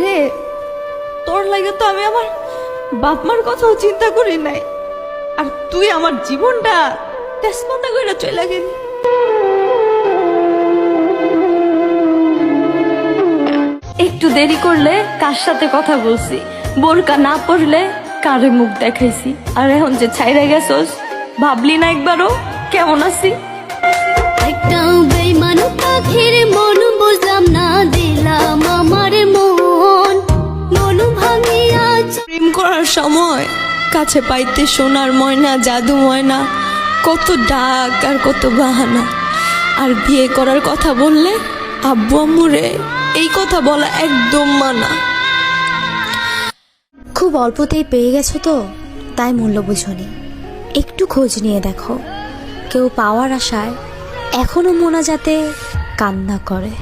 রে? তোর লাগে তো আমি আমার বাপ মার কথাও চিন্তা করি নাই। আর তুই আমার জীবনটা তেজপাতা করে চলে গেলি। একটু দেরি করলে কার সাথে কথা বলছি? বোরকা না পড়লে কারে মুখ দেখাইছি? আর এখন যে ছাইরা গেছস, ভাবলি না একবারও? কেমন আছি? সময়, কাছে পাইতে সোনার ময়না, জাদু ময়না, কত ডাক আর কত বাহানা। আর বিয়ে করার কথা বললে আব্বু আম্মুরে এই কথা বলা একদম মানা। খুব অল্পতেই পেয়ে গেছো তো, তাই মূল্য বুঝনি একটু খোঁজ নিয়ে দেখো, কেউ পাওয়ার আশায় এখনও মোনা যাতে কান্না করে।